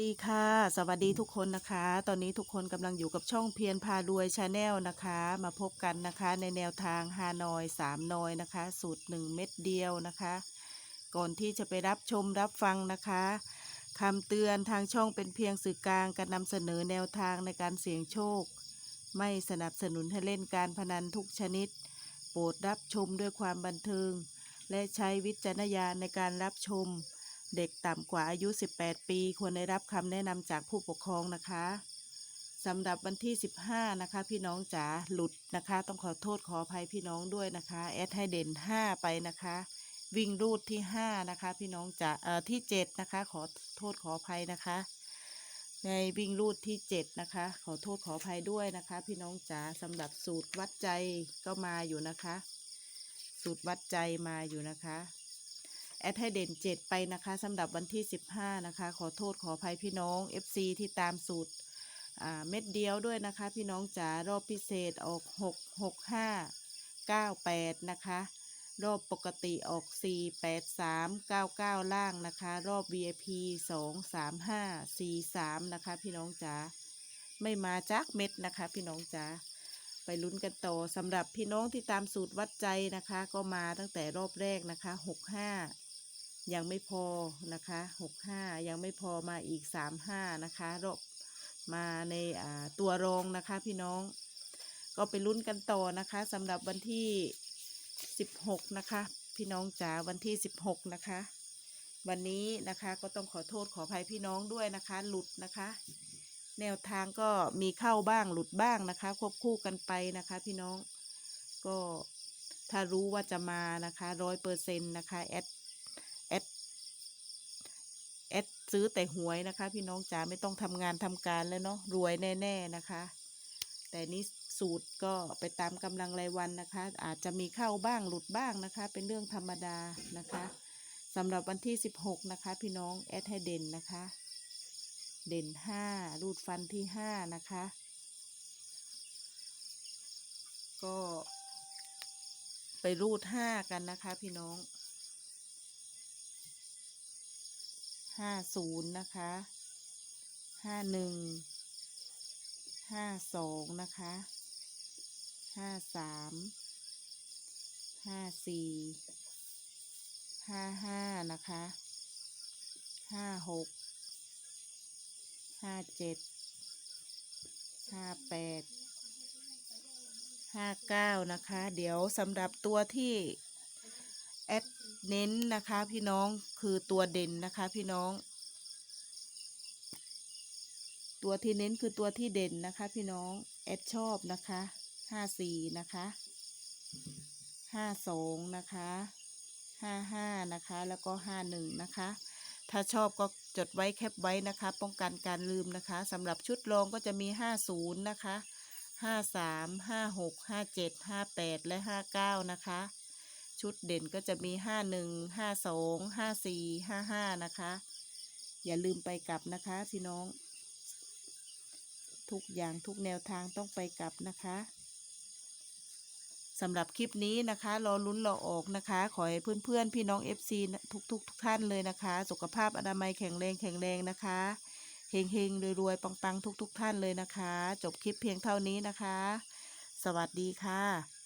ดีค่ะ สวัสดีทุกคนนะคะ ตอนนี้ทุกคนกำลังอยู่กับช่องเพียรพารวยชาแนลนะคะ มาพบกันนะคะในแนวทางฮานอยสามนอยนะคะ สูตรหนึ่งเม็ดเดียวนะคะ ก่อนที่จะไปรับชมรับฟังนะคะคำเตือนทางช่องเป็นเพียงสื่อกลางการนำเสนอแนวทางในการเสี่ยงโชค ไม่สนับสนุนให้เล่นการพนันทุกชนิด โปรดรับชมด้วยความบันเทิง และใช้วิจารณญาณในการรับชม เด็กต่ำกว่าอายุ 18 ปี ควรได้รับคำแนะนำจากผู้ปกครองนะคะสำหรับวันที่ 15 นะคะ พี่น้องจ๋าหลุดนะคะ ต้องขอโทษขออภัยพี่น้องด้วยนะคะแอดให้เด่น 5 ไปนะคะ วิ่งรูดที่ 5 นะคะ พี่น้องจ๋าเอ่อที่ 7 นะคะ ขอโทษขออภัยนะคะ ในวิ่งรูดที่ 7 นะคะ ขอโทษขออภัยด้วยนะคะ พี่น้องจ๋าสำหรับสูตรวัดใจก็มาอยู่นะคะ สูตรวัดใจมาอยู่นะคะ แอดให้เด่น 7 ไปนะคะสำหรับวันที่ 15 นะคะ ขอโทษขออภัยพี่น้อง FC ที่ตามสูตรเม็ดเดียวด้วยนะคะ พี่น้องจ๋ารอบพิเศษออก 6 6 5 9 8 นะคะ รอบปกติออก 4 8 3 9 9 ล่างนะคะ รอบ VIP 2 3 5 4 3 นะคะ พี่น้องจ๋าไม่มาจักเม็ดนะคะ พี่น้องจ๋าไปลุ้นกันต่อสำหรับพี่น้องที่ตามสูตรวัดใจนะคะ ก็มาตั้งแต่รอบแรกนะคะหกห้า ยังไม่พอนะคะหกห้ายังไม่พอมาอีกสามห้านะคะรบมาในาตัวรองนะคะพี่น้อง ก็ไปลุ้นกันต่อนะคะสำหรับวันที่สิบหกนะคะพี่น้องจ๋าวันที่สิบหกนะคะวันนี้นะคะก็ต้องขอโทษขออภัยพี่น้องด้วยนะคะ หลุดนะคะ แนวทางก็มีเข้าบ้างหลุดบ้างนะคะ ควบคู่กันไปนะคะ พี่น้องก็ถ้ารู้ว่าจะมานะคะร้อยเปอร์เซ็นต์นะคะแอดแอดแอด ซื้อแต่หวยนะคะ พี่น้องจ๋าไม่ต้องทำงานทำการแล้วเนาะรวยแน่ ๆนะคะ แต่นี้สูตรก็ไปตามกำลังรายวันนะคะ อาจจะมีเข้าบ้างหลุดบ้างนะคะ เป็นเรื่องธรรมดานะคะสำหรับวันที่ 16 นะคะ พี่น้องแอดให้เด่นนะคะ เด่นห้ารูดฟันที่ห้านะคะ ก็ไปรูดห้ากันนะคะ พี่น้อง ห้าศูนย์นะคะห้าหนึ่งห้าสองนะคะห้าสามห้าสี่ห้าห้านะคะห้าหกห้าเจ็ดห้าแปดห้าเก้านะคะ เดี๋ยวสำหรับตัวที่ แอดเน้นนะคะ พี่น้องคือตัวเด่นนะคะ พี่น้อง ตัวที่เน้นคือตัวที่เด่นนะคะ พี่น้องแอดชอบนะคะห้าสี่นะคะห้าสองนะคะห้าห้านะคะ แล้วก็ห้าหนึ่งนะคะ ถ้าชอบก็จดไว้แคปไว้นะคะ ป้องกันการลืมนะคะสำหรับชุดรองก็จะมี50นะคะ53 56 57 58และ59นะคะ ชุดเด่นก็จะมี 51 52 54 55 นะคะ อย่าลืมไปกลับนะคะพี่น้อง ทุกอย่างทุกแนวทางต้องไปกลับนะคะสำหรับคลิปนี้นะคะรอลุ้นรอออกนะคะ ขอให้เพื่อนๆ พี่น้อง FC ทุกๆทุกท่านเลยนะคะ สุขภาพอนามัยแข็งแรงแข็งแรงนะคะเฮงเฮงๆรวยๆ ปังๆ ทุกๆท่านเลยนะคะ จบคลิปเพียงเท่านี้นะคะ สวัสดีค่ะ